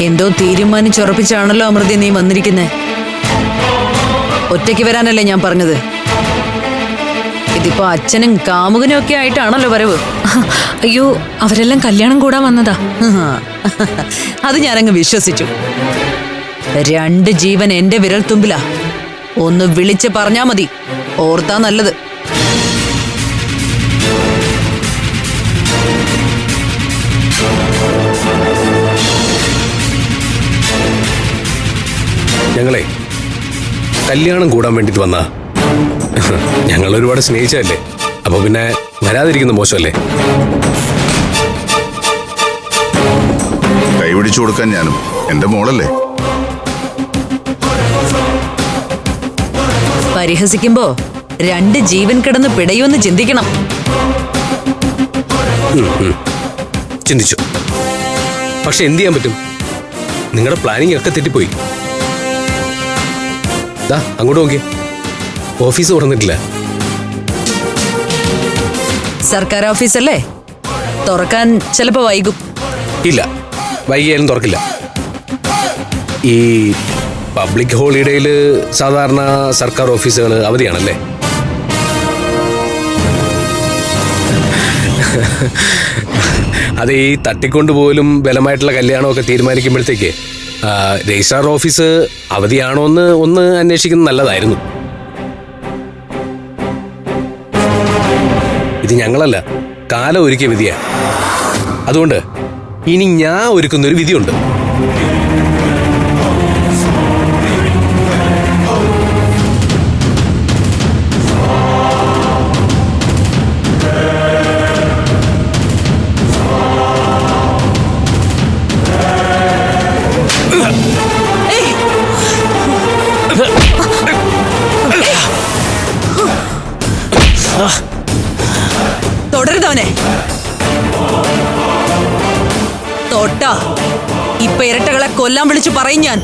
എന്തോ തീരുമാനിച്ചുറപ്പിച്ചാണല്ലോ അമൃതി നീ വന്നിരിക്കുന്നേ. ഒറ്റയ്ക്ക് വരാനല്ലേ ഞാൻ പറഞ്ഞത്. ഇതിപ്പോ അച്ഛനും കാമുകനും ഒക്കെ ആയിട്ടാണല്ലോ വരവ്. അയ്യോ അവരെല്ലാം കല്യാണം കൂടാൻ വന്നതാ. അത് ഞാനങ്ങ് വിശ്വസിച്ചു. രണ്ട് ജീവൻ എന്റെ വിരൽ തുമ്പിലാ. ഒന്ന് വിളിച്ച് പറഞ്ഞാ മതി. ഓർത്താ നല്ലത്. ഞങ്ങളെ കല്യാണം കൂടാൻ വേണ്ടിട്ട് വന്ന. ഞങ്ങൾ ഒരുപാട് സ്നേഹിച്ചതല്ലേ? അപ്പൊ പിന്നെ വരാതിരിക്കുന്ന മോശമല്ലേ? കൈപിടിച്ചു കൊടുക്കാൻ ഞാനും. എന്റെ മോളല്ലേ? പരിഹസിക്കുമ്പോ രണ്ട് ജീവൻ കിടന്ന് പിടയുമെന്ന് ചിന്തിക്കണം. ചിന്തിച്ചു. പക്ഷെ എന്ത് ചെയ്യാൻ പറ്റും? നിങ്ങളുടെ പ്ലാനിങ് ഒക്കെ തെറ്റിപ്പോയി. ദാ അങ്ങോട്ട് നോക്കി ഓഫീസ് തുറന്നിട്ടില്ല. സർക്കാർ ഓഫീസല്ലേ? തുറക്കാൻ ചിലപ്പോ വൈകും. ഇല്ല വൈകിയാലും തുറക്കില്ല. ഈ പബ്ലിക് ഹോളിഡേയിൽ സാധാരണ സർക്കാർ ഓഫീസുകൾ അവധിയാണല്ലേ? അത് ഈ തട്ടിക്കൊണ്ട് പോലും ബലമായിട്ടുള്ള കല്യാണമൊക്കെ തീരുമാനിക്കുമ്പോഴത്തേക്ക് രജിസ്ട്രാർ ഓഫീസ് അവധിയാണോ എന്ന് ഒന്ന് അന്വേഷിക്കുന്നത് നല്ലതായിരുന്നു. ഇത് ഞങ്ങളല്ല കാലം ഒരുക്കിയ വിധിയാണ്. അതുകൊണ്ട് ഇനി ഞാൻ ഒരുക്കുന്ന ഒരു വിധിയുണ്ട്. തുടരുതവനെ തൊട്ട. ഇപ്പൊ ഇരട്ടകളെ കൊല്ലാൻ വിളിച്ചു പറയും ഞാൻ.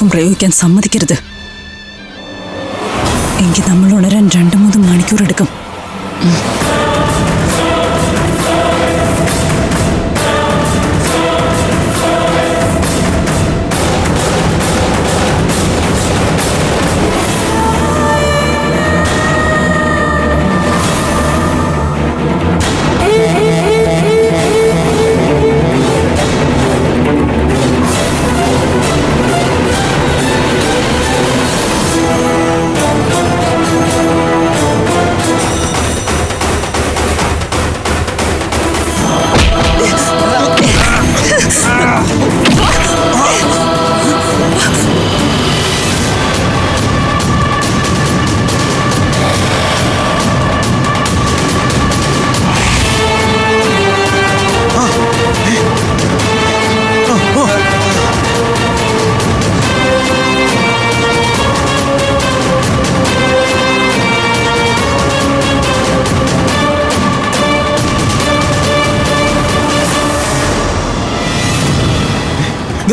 ക്ലോറോഫും പ്രയോഗിക്കാൻ സമ്മതിക്കരുത്. എങ്കിൽ നമ്മൾ ഉണരാൻ രണ്ടു മൂന്ന് മണിക്കൂർ എടുക്കും.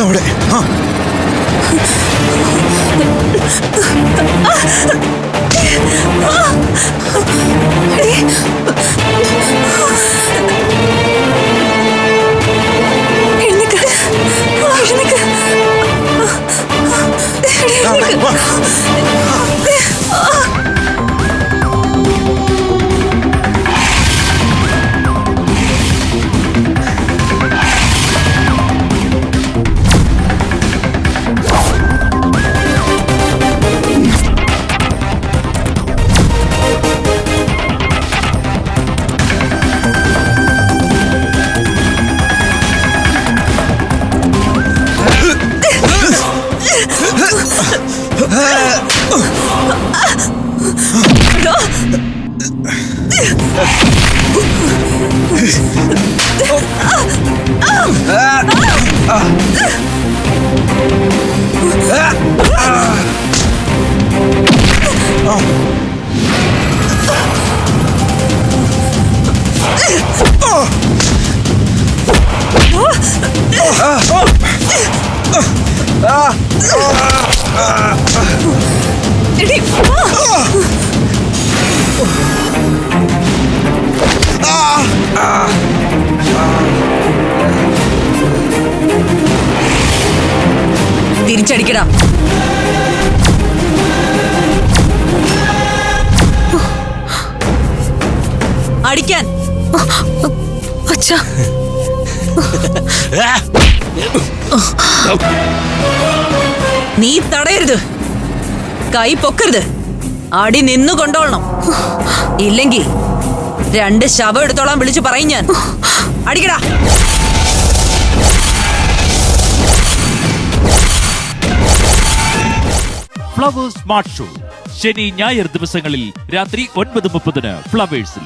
അവിടെ ആ. അവിടെ വാ. 리퍼! തിരിച്ചടിക്കടാ. അടിക്കാൻ. അച്ഛാ. നീ തടയരുത്. കൈ പൊക്കരുത്. അടി നിന്നു കൊണ്ടോളണം ഇല്ലെങ്കിൽ രണ്ട് ശവം എടുത്തോളാൻ വിളിച്ചു പറയും ഞാൻ. അടിക്കടാ. ഫ്ലവേഴ്സ് സ്മാർട്ട് ഷോ ശനി ഞായർ ദിവസങ്ങളിൽ രാത്രി ഒൻപത് മുപ്പതിന് ഫ്ലവേഴ്സിൽ